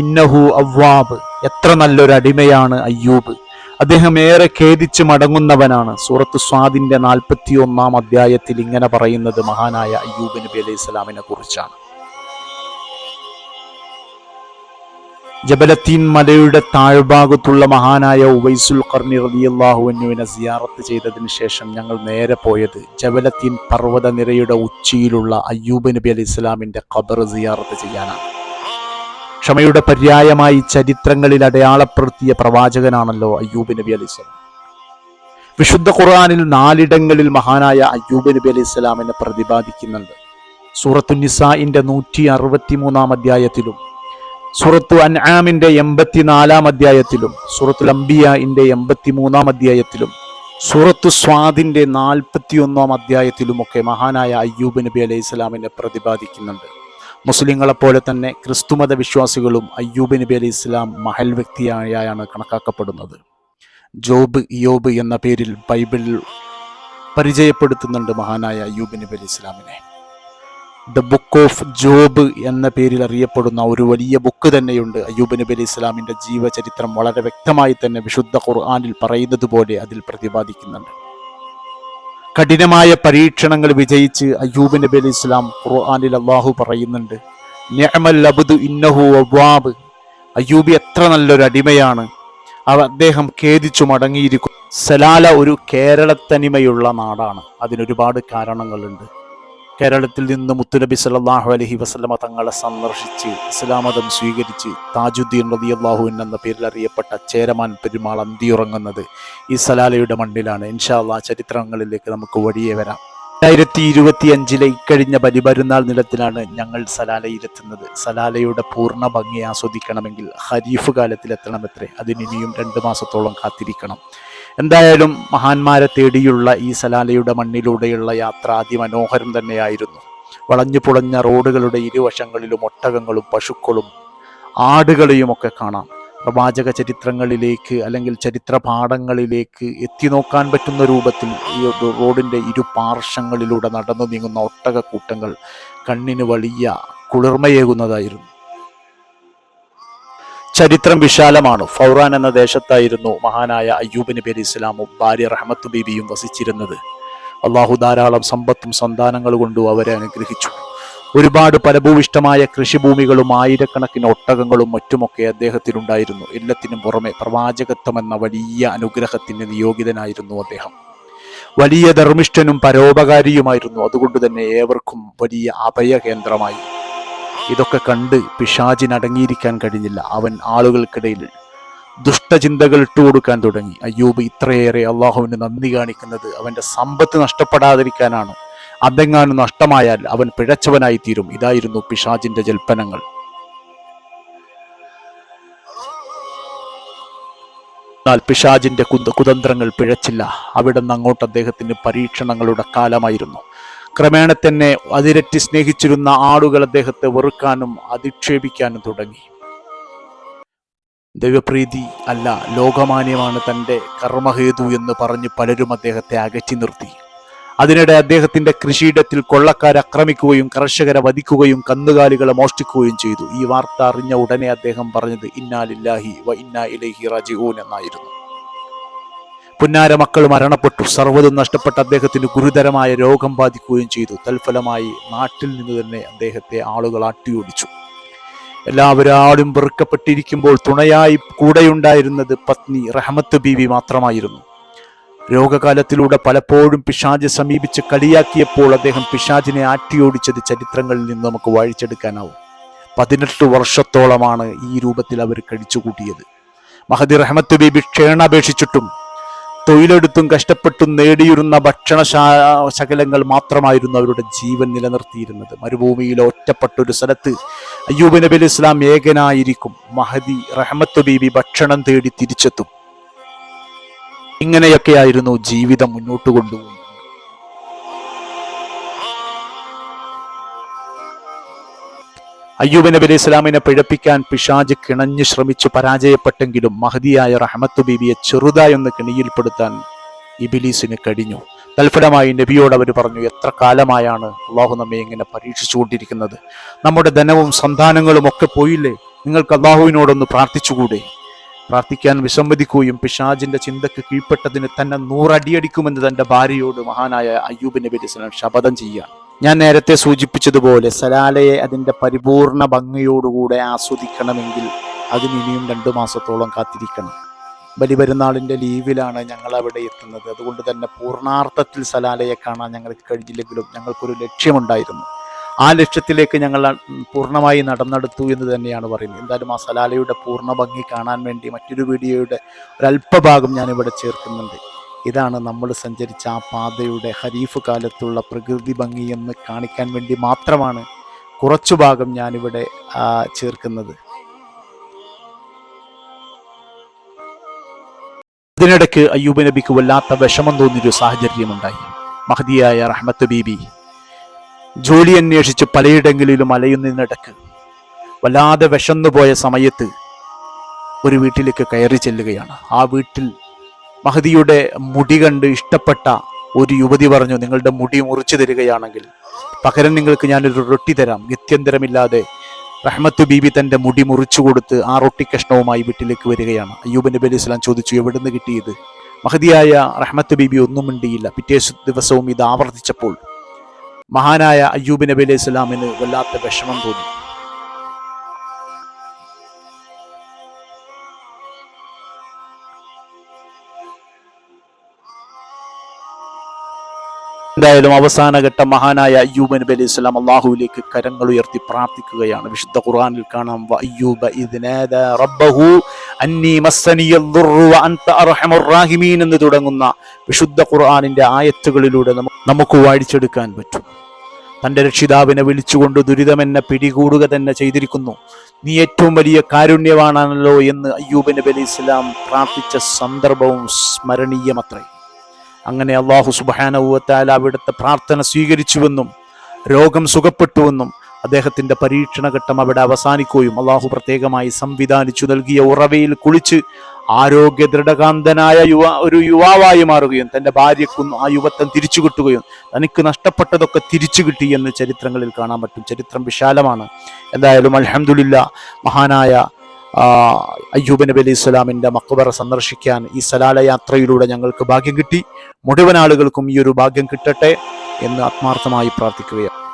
ഇന്നഹു എത്ര നല്ലൊരു അടിമയാണ് അയ്യൂബ്. അദ്ദേഹം ഏറെ ഖേദിച്ച് മടങ്ങുന്നവനാണ്. സൂറത്ത് സ്വാദിന്റെ നാൽപ്പത്തി ഒന്നാം അധ്യായത്തിൽ ഇങ്ങനെ പറയുന്നത് മഹാനായ അയ്യൂബ് നബി അലൈഹി സ്വലാമിനെ കുറിച്ചാണ്. ജബലത്തീൻ മലയുടെ താഴ്ഭാഗത്തുള്ള മഹാനായ ഉവൈസുൽ കർണി റളിയല്ലാഹുവിനെ സിയാറത്ത് ചെയ്തതിന് ശേഷം ഞങ്ങൾ നേരെ പോയത് ജബലത്തീൻ പർവത നിരയുടെ ഉച്ചിയിലുള്ള അയ്യൂബ് നബി അലി ഇസ്ലാമിന്റെ ഖബർ സിയാറത്ത് ചെയ്യാനാണ്. ക്ഷമയുടെ പര്യായമായി ചരിത്രങ്ങളിൽ അടയാളപ്പെടുത്തിയ പ്രവാചകനാണല്ലോ അയ്യൂബ് നബി അലൈഹി വിശുദ്ധ ഖുർആാനിൽ നാലിടങ്ങളിൽ മഹാനായ അയ്യൂബ് നബി അലൈഹി സ്വലാമിനെ പ്രതിപാദിക്കുന്നുണ്ട്. സൂറത്തു നിസാഇന്റെ നൂറ്റി അറുപത്തി മൂന്നാം അധ്യായത്തിലും സൂറത്തു അൻആമിന്റെ എൺപത്തിനാലാം അധ്യായത്തിലും സൂറത്തുൽ അംബിയന്റെ എൺപത്തി മൂന്നാം അധ്യായത്തിലും സൂറത്തു സ്വാദിന്റെ നാൽപ്പത്തി ഒന്നാം അധ്യായത്തിലുമൊക്കെ മഹാനായ അയ്യൂബ് നബി അലൈഹി സ്വലാമിനെ പ്രതിപാദിക്കുന്നുണ്ട്. മുസ്ലിങ്ങളെപ്പോലെ തന്നെ ക്രിസ്തുമത വിശ്വാസികളും അയ്യൂബ് നബി അലി ഇസ്ലാം മഹൽ വ്യക്തിയായാണ് കണക്കാക്കപ്പെടുന്നത്. ജോബ് യോബ് എന്ന പേരിൽ ബൈബിളിൽ പരിചയപ്പെടുത്തുന്നുണ്ട് മഹാനായ അയ്യൂബ് നബി അലി ഇസ്ലാമിനെ ദ ബുക്ക് ഓഫ് ജോബ് എന്ന പേരിൽ അറിയപ്പെടുന്ന ഒരു വലിയ ബുക്ക് തന്നെയുണ്ട് അയ്യൂബ് നബി അലി ഇസ്ലാമിന്റെ ജീവചരിത്രം വളരെ വ്യക്തമായി തന്നെ വിശുദ്ധ ഖുർആാനിൽ പറയുന്നത് പോലെ അതിൽ പ്രതിപാദിക്കുന്നുണ്ട്. കഠിനമായ പരീക്ഷണങ്ങൾ വിജയിച്ച് അയ്യൂബ് നബി അലി ഇസ്ലാം ഖുർആാനിൽ അള്ളാഹു പറയുന്നുണ്ട്. ഇന്നഹു അയ്യൂബി എത്ര നല്ലൊരു അടിമയാണ്. അവ അദ്ദേഹം ഖേദിച്ചു മടങ്ങിയിരിക്കും സലാല ഒരു കേരളത്തനിമയുള്ള നാടാണ്. അതിനൊരുപാട് കാരണങ്ങളുണ്ട്. കേരളത്തിൽ നിന്ന് മുത്തുനബി സല്ലാഹു അലഹി വസ്ലമ തങ്ങളെ സന്ദർശിച്ച് ഇസ്ലാമതം സ്വീകരിച്ച് താജുദ്ദീൻ റളിയല്ലാഹുവിൻ എന്ന പേരിൽ അറിയപ്പെട്ട ചേരമാൻ പെരുമാൾ അന്തിയുറങ്ങുന്നത് ഈ സലാലയുടെ മണ്ണിലാണ്. ഇൻഷാല്ലാ ചരിത്രങ്ങളിലേക്ക് നമുക്ക് വഴിയെ വരാം. രണ്ടായിരത്തി ഇരുപത്തി അഞ്ചിലെ ഇക്കഴിഞ്ഞ ബലിപെരുന്നാൾ നിലത്തിലാണ് ഞങ്ങൾ സലാലയിലെത്തുന്നത്. സലാലയുടെ പൂർണ ഭംഗി ആസ്വദിക്കണമെങ്കിൽ ഹരീഫ് കാലത്തിലെത്തണമെത്രേ? അതിനിനിയും രണ്ട് മാസത്തോളം കാത്തിരിക്കണം. എന്തായാലും മഹാന്മാരെ തേടിയുള്ള ഈ സലാലയുടെ മണ്ണിലൂടെയുള്ള യാത്ര അതിമനോഹരം തന്നെയായിരുന്നു. വളഞ്ഞു പുളഞ്ഞ റോഡുകളുടെ ഇരുവശങ്ങളിലും ഒട്ടകങ്ങളും പശുക്കളും ആടുകളെയുമൊക്കെ കാണാം. പ്രവാചക ചരിത്രങ്ങളിലേക്ക് അല്ലെങ്കിൽ ചരിത്ര പാഠങ്ങളിലേക്ക് എത്തിനോക്കാൻ പറ്റുന്ന രൂപത്തിൽ ഈ റോഡിന്റെ ഇരു പാർശ്വങ്ങളിലൂടെ നടന്നു നീങ്ങുന്ന ഒട്ടക കൂട്ടങ്ങൾ കണ്ണിന് വലിയ കുളിർമയേകുന്നതായിരുന്നു. ചരിത്രം വിശാലമാണ്. ഫൗറാൻ എന്ന ദേശത്തായിരുന്നു മഹാനായ അയ്യൂബ് നബി അലി ഇസ്ലാമും ഭാര്യ റഹ്മത്ത് ബീബിയും വസിച്ചിരുന്നത്. അള്ളാഹു ധാരാളം സമ്പത്തും സന്താനങ്ങൾ കൊണ്ടും അവരെ അനുഗ്രഹിച്ചു. ഒരുപാട് ഫലഭൂവിഷ്ടമായ കൃഷിഭൂമികളും ആയിരക്കണക്കിന് ഒട്ടകങ്ങളും മറ്റുമൊക്കെ അദ്ദേഹത്തിനുണ്ടായിരുന്നു എല്ലാത്തിനും പുറമെ പ്രവാചകത്വം എന്ന വലിയ അനുഗ്രഹത്തിന് നിയോഗിതനായിരുന്നു അദ്ദേഹം. വലിയ ധർമ്മിഷ്ഠനും പരോപകാരിയുമായിരുന്നു. അതുകൊണ്ട് തന്നെ ഏവർക്കും വലിയ അഭയ കേന്ദ്രമായി ഇതൊക്കെ കണ്ട് പിശാചിനടങ്ങിയിരിക്കാൻ കഴിഞ്ഞില്ല. അവൻ ആളുകൾക്കിടയിൽ ദുഷ്ടചിന്തകൾ ഇട്ടുകൊടുക്കാൻ തുടങ്ങി. അയ്യൂബ് ഇത്രയേറെ അള്ളാഹുവിന് നന്ദി കാണിക്കുന്നത് അവന്റെ സമ്പത്ത് നഷ്ടപ്പെടാതിരിക്കാനാണ്. അതെങ്ങാനും നഷ്ടമായാൽ അവൻ പിഴച്ചവനായി തീരും. ഇതായിരുന്നു പിഷാജിന്റെ ജൽപ്പനങ്ങൾ. എന്നാൽ പിശാജിന്റെ കുന്ത കുതന്ത്രങ്ങൾ പിഴച്ചില്ല. അവിടെ നിന്ന് അങ്ങോട്ട് അദ്ദേഹത്തിന് പരീക്ഷണങ്ങളുടെ കാലമായിരുന്നു. ക്രമേണ തന്നെ അതിരറ്റി സ്നേഹിച്ചിരുന്ന ആളുകൾ അദ്ദേഹത്തെ വെറുക്കാനും അധിക്ഷേപിക്കാനും തുടങ്ങി. ദൈവപ്രീതി അല്ല ലോകമാന്യമാണ് തന്റെ കർമ്മഹേതു എന്ന് പറഞ്ഞ് പലരും അദ്ദേഹത്തെ അകറ്റി നിർത്തി. അതിനിടെ അദ്ദേഹത്തിന്റെ കൃഷിയിടത്തിൽ കൊള്ളക്കാരെ ആക്രമിക്കുകയും കർഷകരെ വധിക്കുകയും കന്നുകാലികളെ മോഷ്ടിക്കുകയും ചെയ്തു. ഈ വാർത്ത അറിഞ്ഞ ഉടനെ അദ്ദേഹം പറഞ്ഞത് ഇന്നാലില്ലാഹി വ ഇന്നാ ഇലൈഹി റാജിഊൻ എന്നായിരുന്നു. പുന്നാര മക്കൾ മരണപ്പെട്ടു. സർവതും നഷ്ടപ്പെട്ട അദ്ദേഹത്തിന് ഗുരുതരമായ രോഗം ബാധിക്കുകയും ചെയ്തു. തൽഫലമായി നാട്ടിൽ നിന്ന് തന്നെ അദ്ദേഹത്തെ ആളുകൾ ആട്ടിയോടിച്ചു. എല്ലാവരാളും വെറുക്കപ്പെട്ടിരിക്കുമ്പോൾ തുണയായി കൂടെയുണ്ടായിരുന്നത് പത്നി റഹമത്ത് ബീവി മാത്രമായിരുന്നു. രോഗകാലത്തിലൂടെ പലപ്പോഴും പിശാജ് സമീപിച്ച് കളിയാക്കിയപ്പോൾ അദ്ദേഹം പിശാജിനെ ആട്ടിയോടിച്ചത് ചരിത്രങ്ങളിൽ നിന്ന് നമുക്ക് വായിച്ചെടുക്കാനാവും. പതിനെട്ട് വർഷത്തോളമാണ് ഈ രൂപത്തിൽ അവർ കഴിച്ചുകൂട്ടിയത്. മഹദി റഹമത്ത് ബീബി ക്ഷേണപേക്ഷിച്ചിട്ടും തൊഴിലെടുത്തും കഷ്ടപ്പെട്ടും നേടിയിരുന്ന ഭക്ഷണ ശകലങ്ങൾ മാത്രമായിരുന്നു അവരുടെ ജീവൻ നിലനിർത്തിയിരുന്നത്. മരുഭൂമിയിലെ ഒറ്റപ്പെട്ട ഒരു സ്ഥലത്ത് അയ്യൂബ് നബി അലി ഇസ്ലാം ഏകനായിരിക്കും. മഹദി റഹമത്ത് ബീബി ഭക്ഷണം തേടി തിരിച്ചെത്തും. ഇങ്ങനെയൊക്കെയായിരുന്നു ജീവിതം മുന്നോട്ട് കൊണ്ടുപോകുന്നത് അയ്യൂബ് നബി അലൈഹി ഇസ്ലാമിനെ പിഴപ്പിക്കാൻ പിശാജ് കിണഞ്ഞു ശ്രമിച്ചു പരാജയപ്പെട്ടെങ്കിലും മഹദിയായ റഹമത്ത് ബീബിയെ ചെറുതായൊന്ന് കിണിയിൽപ്പെടുത്താൻ ഇബിലീസിന് കഴിഞ്ഞു. തൽഫലമായി നബിയോട് അവർ പറഞ്ഞു എത്ര കാലമായാണ് അള്ളാഹു നമ്മെ ഇങ്ങനെ പരീക്ഷിച്ചുകൊണ്ടിരിക്കുന്നത്? നമ്മുടെ ധനവും സന്താനങ്ങളും ഒക്കെ പോയില്ലേ? നിങ്ങൾക്ക് അള്ളാഹുവിനോടൊന്ന് പ്രാർത്ഥിച്ചുകൂടെ? പ്രാർത്ഥിക്കാൻ വിസമ്മതിക്കുകയും പിശാജിന്റെ ചിന്തക്ക് കീഴ്പ്പെട്ടതിന് തന്നെ നൂറടിയടിക്കുമെന്ന് തന്റെ ഭാര്യയോട് മഹാനായ അയ്യൂബ് നബി ശപഥം ചെയ്യുക ഞാൻ നേരത്തെ സൂചിപ്പിച്ചതുപോലെ സലാലയെ അതിന്റെ പരിപൂർണ ഭംഗിയോടുകൂടെ ആസ്വദിക്കണമെങ്കിൽ അതിന് ഇനിയും രണ്ടു മാസത്തോളം കാത്തിരിക്കണം. ബലിപെരുന്നാളിന്റെ ലീവിലാണ് ഞങ്ങൾ അവിടെ എത്തുന്നത്. അതുകൊണ്ട് തന്നെ പൂർണാർത്ഥത്തിൽ സലാലയെ കാണാൻ ഞങ്ങൾക്ക് കഴിഞ്ഞില്ലെങ്കിലും ഞങ്ങൾക്കൊരു ലക്ഷ്യമുണ്ടായിരുന്നു. ആ ലക്ഷ്യത്തിലേക്ക് ഞങ്ങൾ പൂർണമായി നടന്നെടുത്തു എന്ന് തന്നെയാണ് പറയുന്നത്. എന്തായാലും ആ സലാലയുടെ പൂർണ ഭംഗി കാണാൻ വേണ്ടി മറ്റൊരു വീഡിയോയുടെ ഒരല്പഭാഗം ഞാനിവിടെ ചേർക്കുന്നുണ്ട്. ഇതാണ് നമ്മൾ സഞ്ചരിച്ച ആ പാതയുടെ ഹരീഫ് കാലത്തുള്ള പ്രകൃതി ഭംഗി എന്ന് കാണിക്കാൻ വേണ്ടി മാത്രമാണ് കുറച്ചു ഭാഗം ഞാനിവിടെ ചേർക്കുന്നത്. ഇതിനിടയ്ക്ക് അയ്യൂബ് നബിക്ക് വല്ലാത്ത വിഷമം തോന്നിയൊരു സാഹചര്യമുണ്ടായി. മഹദിയായ റഹ്മത്ത് ബീബി ജോലി അന്വേഷിച്ച് പലയിടങ്ങളിലും അലയുന്നതിനിടക്ക് വല്ലാതെ വിശന്നു പോയ സമയത്ത് ഒരു വീട്ടിലേക്ക് കയറി ചെല്ലുകയാണ്. ആ വീട്ടിൽ മഹദിയുടെ മുടി കണ്ട് ഇഷ്ടപ്പെട്ട ഒരു യുവതി പറഞ്ഞു നിങ്ങളുടെ മുടി മുറിച്ചു തരികയാണെങ്കിൽ പകരം നിങ്ങൾക്ക് ഞാനൊരു റൊട്ടി തരാം. ഗത്യന്തരമില്ലാതെ റഹ്മത്ത് ബീബി തന്റെ മുടി മുറിച്ചു കൊടുത്ത് ആ റൊട്ടി കഷ്ണവുമായി വീട്ടിലേക്ക് വരികയാണ്. അയ്യൂബ് നബി അലൈഹി സ്വലാം ചോദിച്ചു എവിടുന്ന് കിട്ടിയത്? മഹദിയായ റഹ്മത്ത് ബീബി ഒന്നും മിണ്ടിയില്ല. പിറ്റേ ദിവസവും ഇത് ആവർത്തിച്ചപ്പോൾ മഹാനായ അയ്യൂബ് നബി അലൈഹി സ്വലാമിന് വല്ലാത്ത വിഷമം തോന്നി. എന്തായാലും അവസാനഘട്ട മഹാനായ അയ്യൂബ് നബി അലൈഹി സ്വലാം അള്ളാഹുവിലേക്ക് കരങ്ങൾ ഉയർത്തി പ്രാർത്ഥിക്കുകയാണ്. വിശുദ്ധ ഖുർആനിൽ കാണാം "വ അയ്യൂബ ഇദ് അന്നീ മസ്സനിയ വ അൻത അർഹമുർ റാഹിമീൻ എന്ന് തുടങ്ങുന്ന വിശുദ്ധ ഖുർആാനിന്റെ ആയത്തുകളിലൂടെ നമുക്ക് വായിച്ചെടുക്കാൻ പറ്റും. തന്റെ രക്ഷിതാവിനെ വിളിച്ചുകൊണ്ട് ദുരിതം എന്നെ പിടികൂടുക തന്നെ ചെയ്തിരിക്കുന്നു. നീ ഏറ്റവും വലിയ കാരുണ്യമാണല്ലോ എന്ന് അയ്യൂബ് നബി അലി ഇസ്ലാം പ്രാർത്ഥിച്ച സന്ദർഭവും സ്മരണീയമത്രേ. അങ്ങനെ അള്ളാഹു സുബാനവുവത്താൽ അവിടുത്തെ പ്രാർത്ഥന സ്വീകരിച്ചുവെന്നും രോഗം സുഖപ്പെട്ടുവെന്നും അദ്ദേഹത്തിന്റെ പരീക്ഷണഘട്ടം അവിടെ അവസാനിക്കുകയും അള്ളാഹു പ്രത്യേകമായി സംവിധാനിച്ചു നൽകിയ ഉറവയിൽ കുളിച്ച് ആരോഗ്യ ദൃഢകാന്തനായ യുവ ഒരു യുവാവായി മാറുകയും തന്റെ ഭാര്യക്കും ആ യുവത്വം തിരിച്ചു കിട്ടുകയും തനിക്ക് നഷ്ടപ്പെട്ടതൊക്കെ തിരിച്ചു കിട്ടി എന്ന് ചരിത്രങ്ങളിൽ കാണാൻ പറ്റും. ചരിത്രം വിശാലമാണ്. എന്തായാലും അലഹമുല്ല മഹാനായ അയ്യൂബ് നബി അലൈഹി സ്വലാമിന്റെ മക്ബറ സന്ദർശിക്കാൻ ഈ സലാല യാത്രയിലൂടെ ഞങ്ങൾക്ക് ഭാഗ്യം കിട്ടി. മുഴുവൻ ആളുകൾക്കും ഈ ഒരു ഭാഗ്യം കിട്ടട്ടെ എന്ന് ആത്മാർത്ഥമായി പ്രാർത്ഥിക്കുകയാണ്.